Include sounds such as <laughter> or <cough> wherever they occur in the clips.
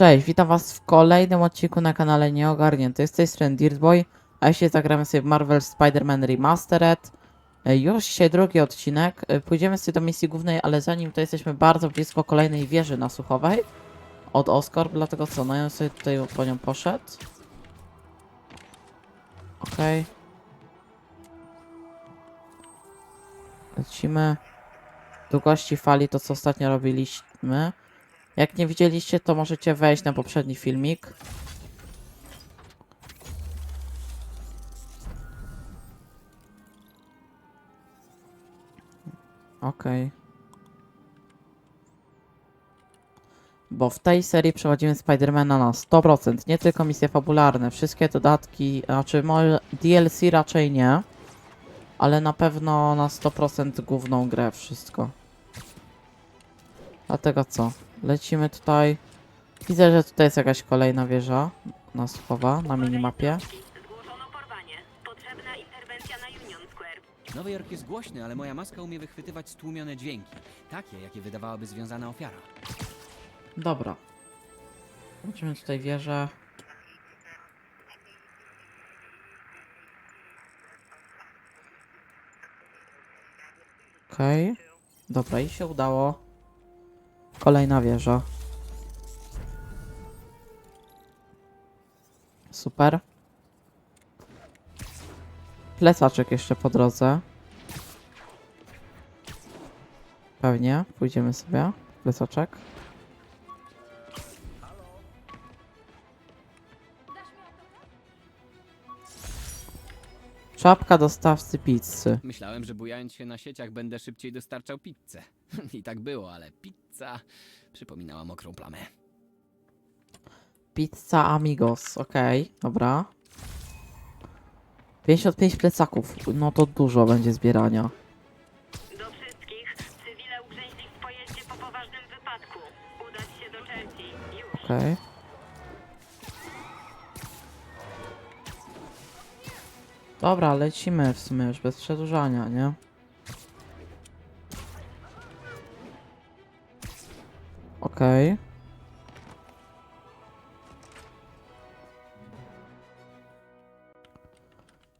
Cześć, witam was w kolejnym odcinku na kanale Nieogarnięty. Z tej strony Dirtboy, a jeśli zagramy sobie Marvel Spider-Man Remastered. E, Już dzisiaj drugi odcinek. E, Pójdziemy sobie do misji głównej, ale zanim to jesteśmy bardzo blisko kolejnej wieży nasłuchowej od Oscar, dlatego co, no ja sobie tutaj po nią poszedł. Okej. Lecimy. Długości fali to co ostatnio robiliśmy. Jak nie widzieliście, to możecie wejść na poprzedni filmik. Okej. Bo w tej serii przechodzimy Spidermana na 100%, nie tylko misje fabularne, wszystkie dodatki, znaczy DLC raczej nie, ale na pewno na 100% główną grę wszystko. Dlatego co? Lecimy tutaj. Widzę, że tutaj jest jakaś kolejna wieża nasłuchowa na minimapie. Zgłoszono porwanie. Potrzebna interwencja na Union Square. Nowy Jork jest głośny, ale moja maska umie wychwytywać stłumione dźwięki. Takie, jakie wydawałaby związana ofiara. Dobra. Lecimy tutaj wieżę. Okej. Dobra, i się udało. Kolejna wieża. Super. Plecaczek jeszcze po drodze. Pewnie, pójdziemy sobie. Plecaczek. Czapka dostawcy pizzy. Myślałem, że bujając się na sieciach będę szybciej dostarczał pizzę. <laughs> I tak było, ale pizza przypominała mokrą plamę. Pizza Amigos, okej, dobra. 55 plecaków, no to dużo będzie zbierania. Do wszystkich. Cywile ugrzęźli w pojeździe po poważnym wypadku. Udać się do Chelsea. Już. Okej. Dobra, lecimy w sumie już bez przedłużania, nie? Okej.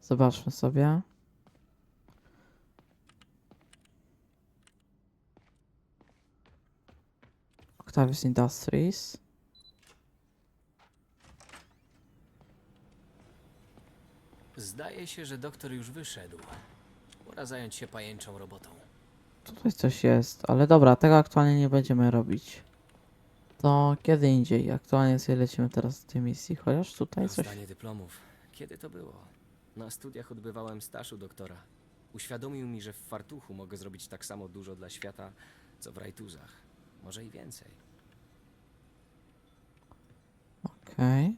Zobaczmy sobie. Octavius Industries. Zdaje się, że doktor już wyszedł. Pora zająć się pajęczą robotą. Tutaj coś jest, ale dobra, tego aktualnie nie będziemy robić. To kiedy indziej. Aktualnie sobie lecimy teraz z tej misji, chociaż tutaj coś... Rozdanie dyplomów. Kiedy to było? Na studiach odbywałem staż u doktora. Uświadomił mi, że w fartuchu mogę zrobić tak samo dużo dla świata, co w rajtuzach. Może i więcej. Okej.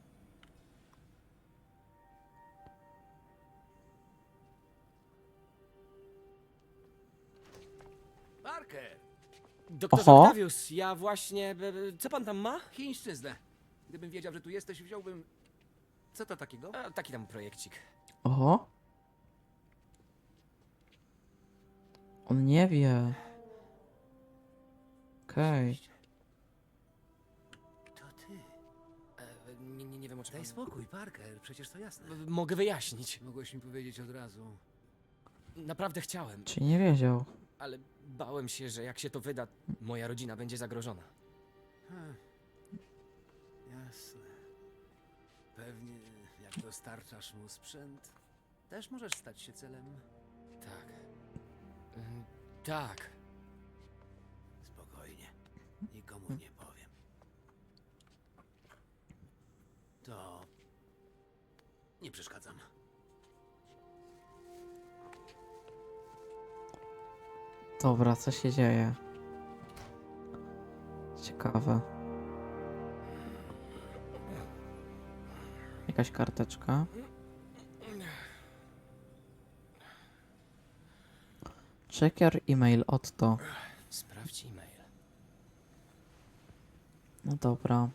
Doktorze Oho. Octavius, ja właśnie... e, e, Co pan tam ma? Chińszczyznę. Gdybym wiedział, że tu jesteś, wziąłbym... Co to takiego? A, taki tam projekcik. Oho. On nie wie. Okej. To ty. E, nie, nie, nie wiem o czym Daj pan... spokój, Parker, przecież to jasne. Mogę wyjaśnić. Mogłeś mi powiedzieć od razu. Naprawdę chciałem, Czy nie wiedział? ale bałem się, że jak się to wyda, moja rodzina będzie zagrożona. Hm. Jasne. Pewnie jak dostarczasz mu sprzęt, też możesz stać się celem. Tak. Mm, Tak. Spokojnie. Nikomu nie powiem. To... Nie przeszkadzam. Dobra, co się dzieje? Ciekawe. Jakaś karteczka. Check your email, Otto. Sprawdź e-mail. No dobra.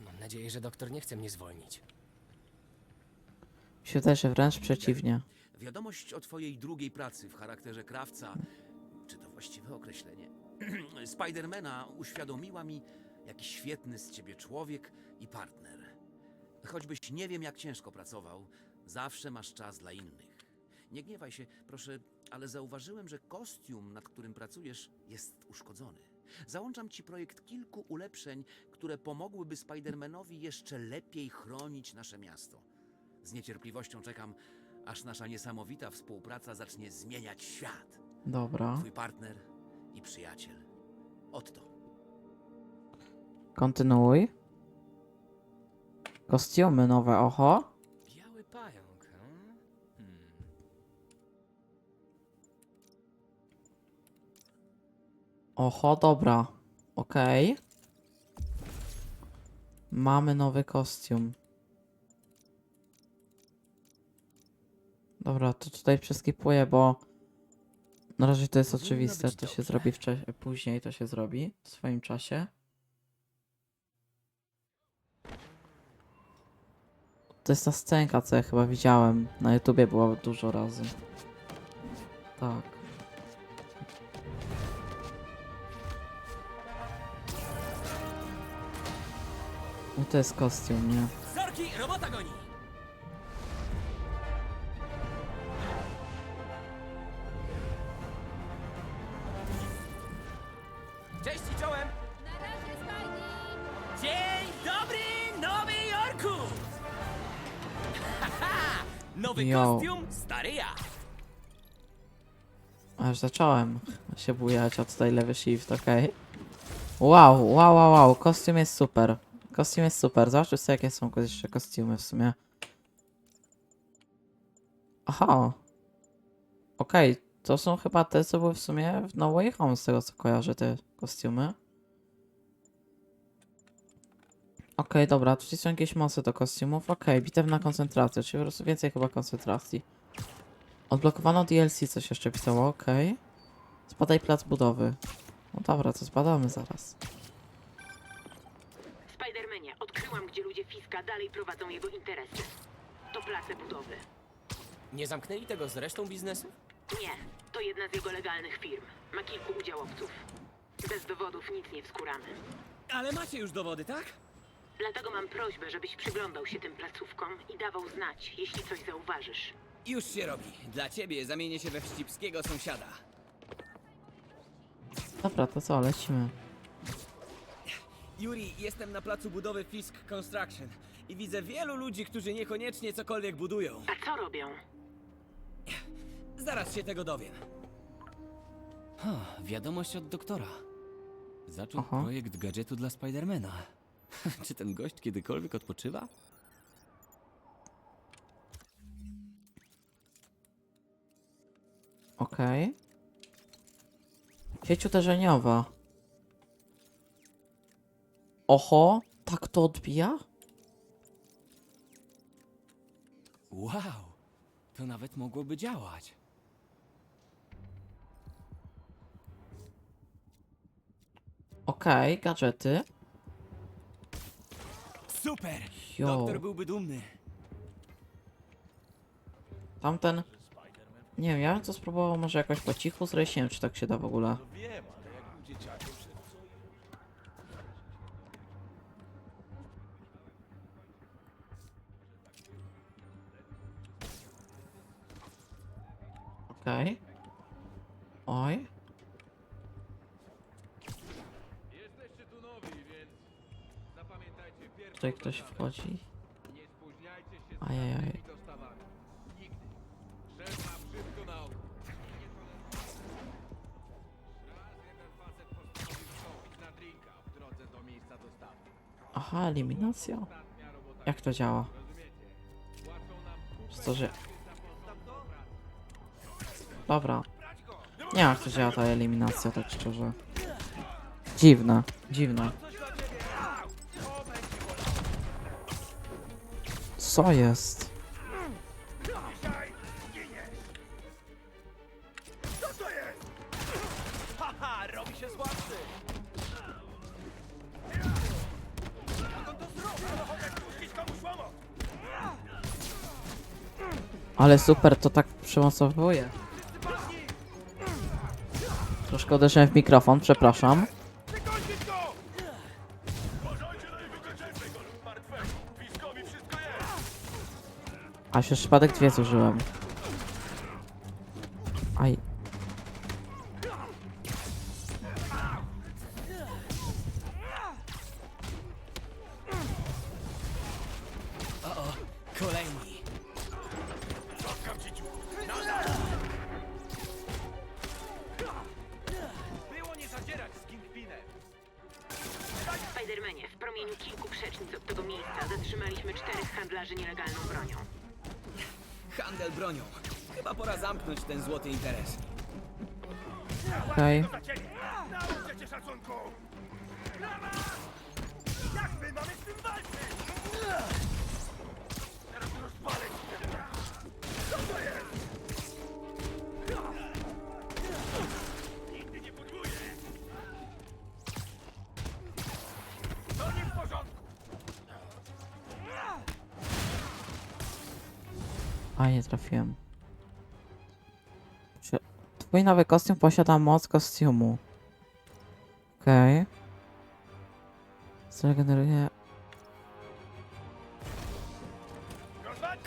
Mam nadzieję, że doktor nie chce mnie zwolnić. Mi się wydaje, wręcz przeciwnie. Wiadomość o twojej drugiej pracy w charakterze krawca. Czy to właściwe określenie. <clears throat> Spidermana uświadomiła mi, jaki świetny z ciebie człowiek i partner. Choćbyś nie wiem, jak ciężko pracował, zawsze masz czas dla innych. Nie gniewaj się, proszę, ale zauważyłem, że kostium, nad którym pracujesz, jest uszkodzony. Załączam ci projekt kilku ulepszeń, które pomogłyby Spidermanowi jeszcze lepiej chronić nasze miasto. Z niecierpliwością czekam, aż nasza niesamowita współpraca zacznie zmieniać świat. Dobra. Twój partner i przyjaciel. Otto. Kontynuuj. Kostiumy nowe, oho. Biały pająk, hmm? hmm. Oho, dobra. Okej. Mamy nowy kostium. Dobra, to tutaj przeskipuję, bo na razie to jest oczywiste. To się zrobi później, to się zrobi w swoim czasie. To jest ta scenka, co ja chyba widziałem. Na YouTubie było dużo razy. Tak. No to jest kostium, nie? Zorki, robota goni! Dzień dobry, Nowy Jorku! Haha! Nowy Yo. kostium, stary ja! A już zacząłem się bujać, a tutaj lewy shift, okej. Wow, wow, wow, wow, kostium jest super. Kostium jest super, zobaczcie sobie jakie są jeszcze kostiumy w sumie. Aha. Okej, to są chyba te, co były w sumie w No Way Home, z tego co kojarzę, te kostiumy. Okej, dobra, tutaj są jakieś mocy do kostiumów. Okej, bitewna koncentracja, czyli po prostu więcej chyba koncentracji. Odblokowano DLC, coś jeszcze pisało, okej. Spadaj plac budowy. No dobra, to zbadamy zaraz. Spidermanie, odkryłam, gdzie ludzie Fiska dalej prowadzą jego interesy. To place budowy. Nie zamknęli tego z resztą biznesu? Nie, to jedna z jego legalnych firm. Ma kilku udziałowców. Bez dowodów nic nie wskuramy. Ale macie już dowody, tak? Dlatego mam prośbę, żebyś przyglądał się tym placówkom i dawał znać, jeśli coś zauważysz. Już się robi. Dla ciebie zamienię się we wścibskiego sąsiada. Dobra, to co, lecimy. Yuri, jestem na placu budowy Fisk Construction i widzę wielu ludzi, którzy niekoniecznie cokolwiek budują. A co robią? Zaraz się tego dowiem. Ha, wiadomość od doktora. Zaczął Aha. projekt gadżetu dla Spidermana. <laughs> Czy ten gość kiedykolwiek odpoczywa? Okej. Sieć uderzeniowa. Oho, tak to odbija? Wow, to nawet mogłoby działać. Okej, gadżety. Super! Jo, Doktor byłby dumny. tamten... Nie wiem, ja bym to spróbował może jakoś po cichu zrobić, nie wiem czy tak się da w ogóle. Okej. Oj. Drodze do miejsca dostawy. Aha, eliminacja. Jak to działa? To, że... Dobra. Nie wiem jak to działa ta eliminacja, tak szczerze. Dziwne, dziwne. Co jest? Ale super, to tak przemocowuje. Troszkę Troszkę uderzyłem w mikrofon, przepraszam. Się przypadek dwie zużyłem. Aj. Ten złoty interes. Okej. Nauczę. Jak my mamy z tym walczyć? Teraz rozpalę. Co to jest? Nigdy nie pudruję. To nie w porządku. A, nie trafiłem. Twój nowy kostium posiada moc kostiumu? Okej. Okay. Zregeneruje...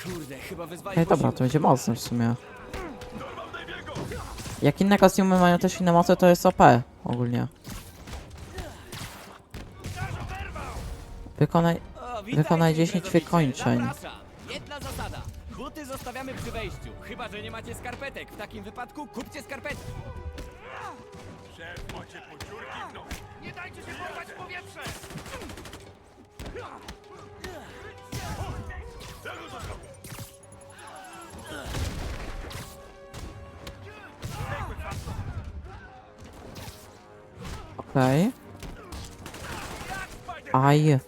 Kurde, chyba wyzwali Okej, dobra, to będzie mocne w sumie. Jak inne kostiumy mają też inne moce, to jest OP ogólnie. Wykonaj... Wykonaj 10 imprezowicze. wykończeń. Buty zostawiamy przy wejściu. Chyba, że nie macie skarpetek. W takim wypadku kupcie skarpetki. Szef macie w nos. Nie dajcie się porwać w powietrze! Tego to. Okej. Aj.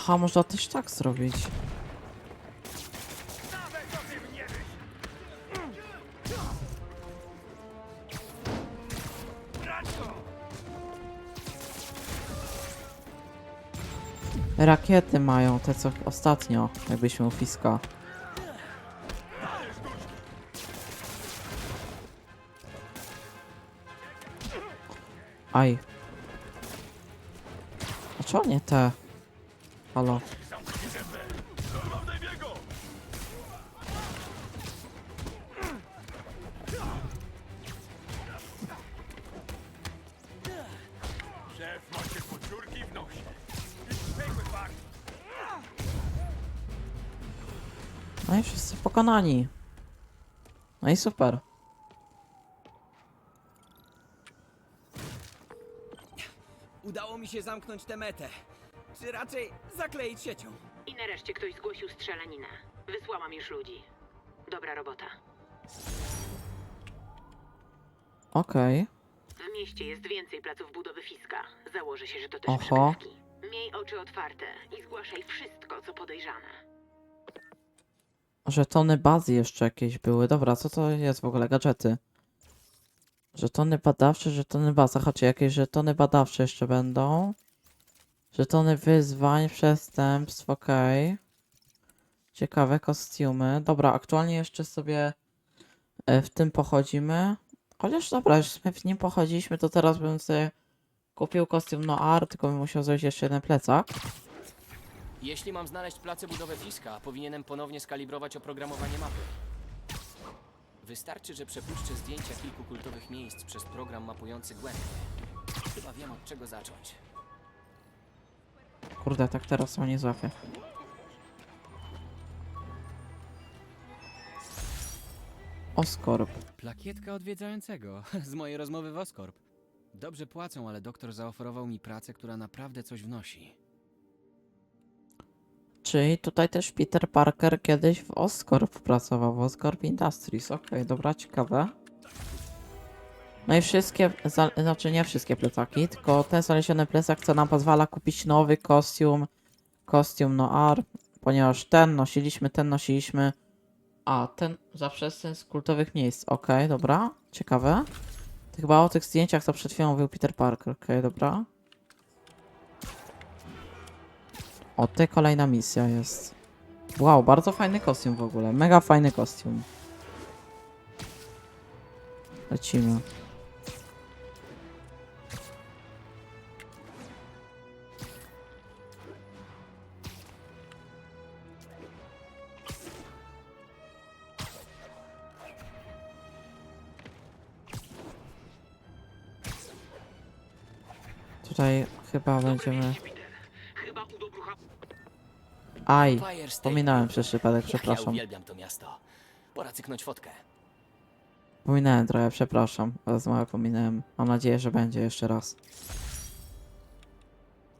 Aha, można też tak zrobić. Rakiety mają, te co ostatnio, jakbyśmy u Fiska. Aj. A czemu nie te? Halo. No i wszyscy pokonani. No i super. Udało mi się zamknąć tę metę. Czy raczej zakleić siecią. I nareszcie ktoś zgłosił strzelaninę. Wysłałam już ludzi. Dobra robota. Okej. W mieście jest więcej placów budowy Fiska. Założę się, że to też Oho. przykrywki. Miej oczy otwarte i zgłaszaj wszystko, co podejrzane. Żetony bazy jeszcze jakieś były. Dobra, co to jest w ogóle? Gadżety. Żetony badawcze, żetony baza. Chodźcie, jakieś żetony badawcze jeszcze będą. Żetony wyzwań, przestępstw, okej. Ciekawe kostiumy. Dobra, aktualnie jeszcze sobie e, w tym pochodzimy. Chociaż dobra, już w nim pochodziliśmy, to teraz bym sobie kupił kostium Noir, tylko bym musiał zrobić jeszcze jeden plecak. Jeśli mam znaleźć place budowy Fiska, powinienem ponownie skalibrować oprogramowanie mapy. Wystarczy, że przepuszczę zdjęcia kilku kultowych miejsc przez program mapujący głębiej. Chyba wiem od czego zacząć. Kurde, tak teraz to nie złapię. Oskorp. Plakietka odwiedzającego <laughs> z mojej rozmowy w Oscorp. Dobrze płacą, ale doktor zaoferował mi pracę, która naprawdę coś wnosi. Czyli tutaj też Peter Parker kiedyś w Oscorp pracował, w Oscorp Industries. Okej, dobra, ciekawe. No i wszystkie, znaczy nie wszystkie plecaki, tylko ten znaleziony plecak, co nam pozwala kupić nowy kostium, kostium Noir, ponieważ ten nosiliśmy, ten nosiliśmy, A, ten zawsze ten z kultowych miejsc. Okej, dobra. Ciekawe. To chyba o tych zdjęciach, co przed chwilą mówił Peter Parker. Okej, dobra. O, tutaj kolejna misja jest. Wow, bardzo fajny kostium w ogóle. Mega fajny kostium. Lecimy. Tutaj chyba będziemy... Aj, wspominałem przez przypadek, przepraszam. uwielbiam to miasto. Pora cyknąć fotkę. Pominąłem trochę, przepraszam. Mało pominąłem. Mam nadzieję, że będzie jeszcze raz.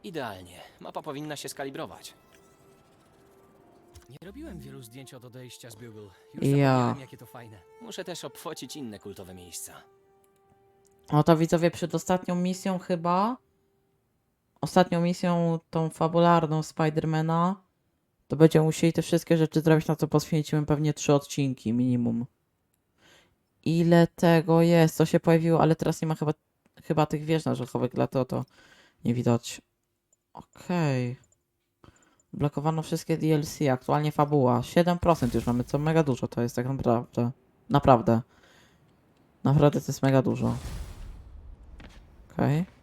Idealnie. Mapa powinna się skalibrować. Nie robiłem wielu zdjęć od odejścia z Bugle. Już Ja. zapomniałem, jakie to fajne. Muszę też obfocić inne kultowe miejsca. No to widzowie, przed ostatnią misją chyba, ostatnią misją tą fabularną Spidermana, to będziemy musieli te wszystkie rzeczy zrobić, na co poświęcimy pewnie trzy odcinki minimum. Ile tego jest? To się pojawiło, ale teraz nie ma chyba, chyba tych wież narzęchowych, dlatego to nie widać. Okej. Blokowano wszystkie DLC, aktualnie fabuła. 7% już mamy, co mega dużo to jest tak naprawdę. Naprawdę. Naprawdę to jest mega dużo. Okej. To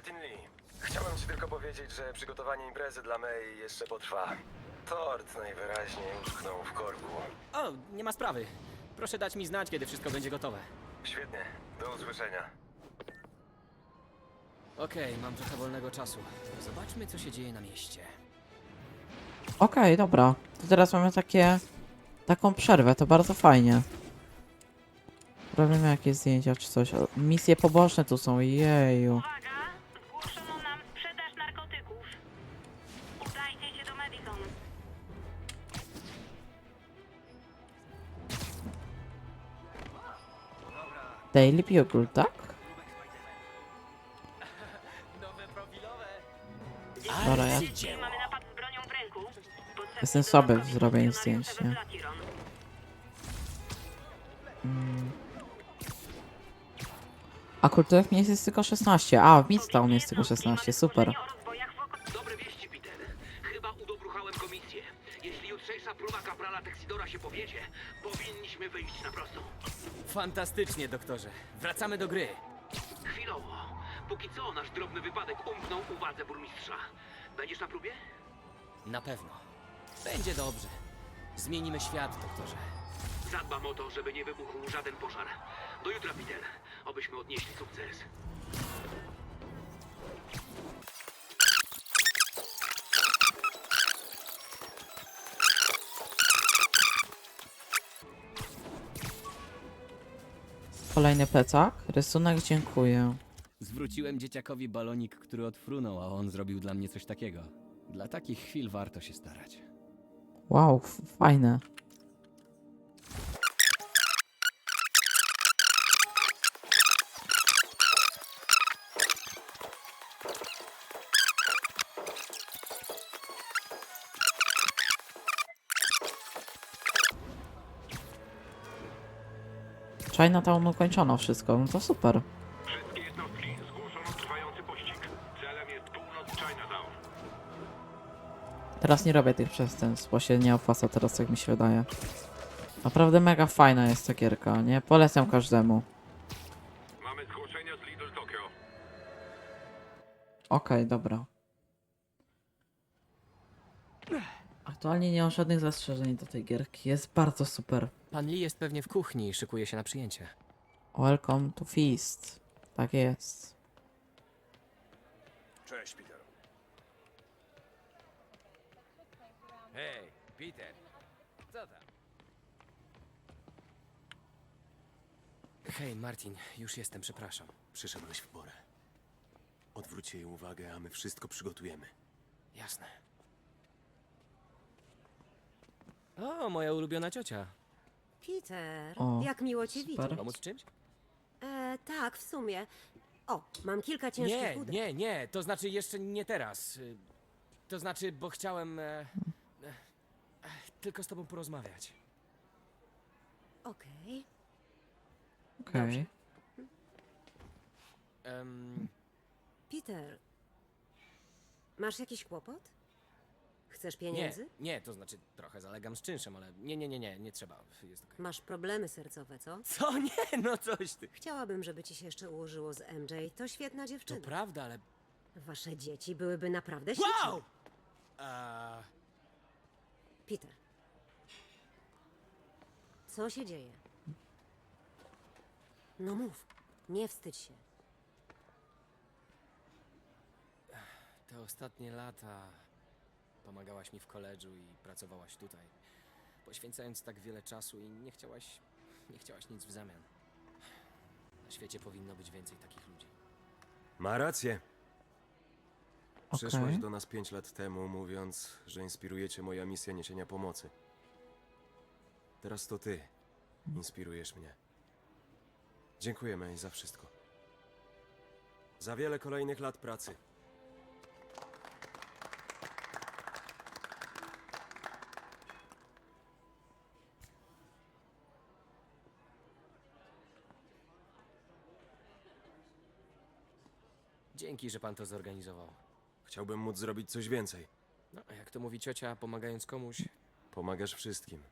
Martin Lee. Chciałem ci tylko powiedzieć, że przygotowanie imprezy dla May jeszcze potrwa. Tort najwyraźniej utknął w korku. O, nie ma sprawy. Proszę dać mi znać, kiedy wszystko będzie gotowe. Świetnie, do usłyszenia. Okej, mam trochę wolnego czasu. Zobaczmy, co się dzieje na mieście. Okej, dobra. To teraz mamy takie... Taką przerwę, to bardzo fajnie. Robimy jakieś zdjęcia czy coś. Misje poboczne tu są, jeju. Daily Bugle, tak? Dobra, ja Jestem słaby w zrobieniu zdjęć, nie? Flatiron. A kultowych miejsc jest tylko 16. A, w Midtown jest tylko 16, super. Się powiedzie, powinniśmy wyjść na prostą. Fantastycznie, doktorze. Wracamy do gry. Chwilowo. Póki co nasz drobny wypadek umknął uwadze burmistrza. Będziesz na próbie? Na pewno. Będzie dobrze. Zmienimy świat, doktorze. Zadbam o to, żeby nie wybuchł żaden pożar. Do jutra, Peter. Obyśmy odnieśli sukces. Kolejny plecak. Rysunek, dziękuję. Zwróciłem dzieciakowi balonik, który odfrunął, a on zrobił dla mnie coś takiego. Dla takich chwil warto się starać. Wow, f- fajne. Chinatown ukończono wszystko, no to super. Wszystkie jednostki, zgłoszono trwający pościg. Celem jest północ Chinatown. Teraz nie robię tych przestępstw, bo się nie opłaca teraz, jak mi się wydaje. Naprawdę mega fajna jest ta gierka, nie? Polecam każdemu. Mamy zgłoszenia z Lidl Tokyo. Okej, dobra. Aktualnie nie mam żadnych zastrzeżeń do tej gierki. Jest bardzo super. Pan Lee jest pewnie w kuchni i szykuje się na przyjęcie. Welcome to Feast. Tak jest. Cześć, Peter. Hej, Peter. Co tam? Hej, Martin, już jestem, przepraszam. Przyszedłeś w porę. Odwróć jej uwagę, a my wszystko przygotujemy. Jasne. O, moja ulubiona ciocia. Peter, O, jak miło cię super. widzieć. Pomóc czymś? E, tak, w sumie. O, mam kilka ciężkich Nie, nie, nie, to znaczy jeszcze nie teraz. Y, To znaczy, bo chciałem e, e, e, tylko z tobą porozmawiać. Okej. Okej. Em, Peter. Masz jakiś kłopot? Chcesz nie, pieniędzy? nie, to znaczy trochę zalegam z czynszem, ale nie, nie, nie, nie, nie trzeba. Jest okej. Masz problemy sercowe, co? Co? <laughs> Nie, no coś ty. Chciałabym, żeby ci się jeszcze ułożyło z MJ. To świetna To dziewczyna. prawda, ale... Wasze dzieci byłyby naprawdę śliczne. Wow! Eee, Peter. Co się dzieje? No mów. Nie wstydź się. te ostatnie lata pomagałaś mi w koledżu i pracowałaś tutaj, poświęcając tak wiele czasu i nie chciałaś, nie chciałaś nic w zamian. Na świecie powinno być więcej takich ludzi. Ma rację. Przyszłaś Okej. do nas pięć lat temu, mówiąc, że inspirujecie moja misja niesienia pomocy. Teraz to ty inspirujesz mnie. Dziękuję, May, za wszystko. Za wiele kolejnych lat pracy. Dzięki, że pan to zorganizował. Chciałbym móc zrobić coś więcej. No, a jak to mówi ciocia, pomagając komuś, Pomagasz wszystkim.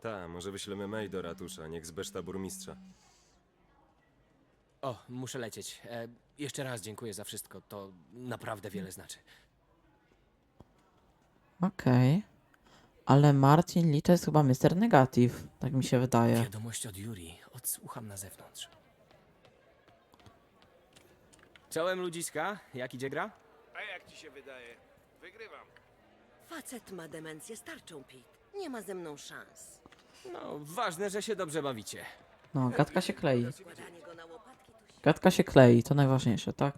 Ta, może wyślemy May do ratusza, niech zbeszta burmistrza. O, muszę lecieć. E, jeszcze raz dziękuję za wszystko. To naprawdę wiele znaczy. Okej. Ale Marcin liczy jest chyba Mr. Negative. Tak mi się wydaje. Wiadomość od Yuri. Odsłucham na zewnątrz. Czołem ludziska. Jak idzie gra? A jak ci się wydaje? Wygrywam. Facet ma demencję starczą, Pete. Nie ma ze mną szans. No, ważne, że się dobrze bawicie. No, gadka się klei. Składanie go na łopatki to Gadka się klei, to najważniejsze, tak?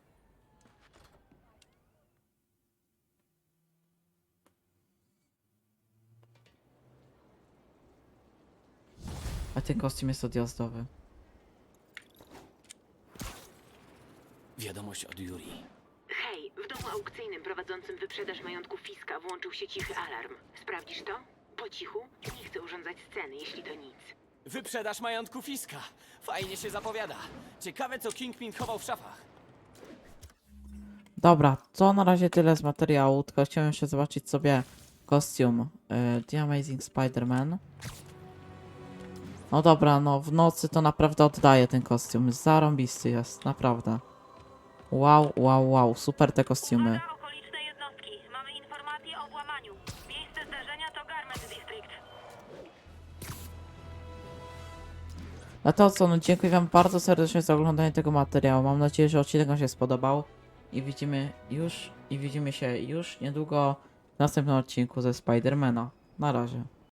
A ten kostium jest odjazdowy. Wiadomość od Yuri. Hej, w domu aukcyjnym prowadzącym wyprzedaż majątku Fiska włączył się cichy alarm. Sprawdzisz to? Po cichu? Nie chcę urządzać sceny, jeśli to nic. Wyprzedaż majątku Fiska. Fajnie się zapowiada. Ciekawe, co Kingpin chował w szafach. Dobra, to na razie tyle z materiału, tylko chciałem jeszcze zobaczyć sobie kostium y, The Amazing Spider-Man. No dobra, no w nocy to naprawdę oddaje ten kostium, zarąbisty jest, naprawdę. Wow, wow, wow, super te kostiumy. Uwaga, okoliczne jednostki. Mamy informacje o włamaniu. Miejsce zdarzenia to Garment District. No to co, no dziękuję wam bardzo serdecznie za oglądanie tego materiału. Mam nadzieję, że odcinek wam się spodobał. I widzimy już, i widzimy się już niedługo w następnym odcinku ze Spidermana. Na razie.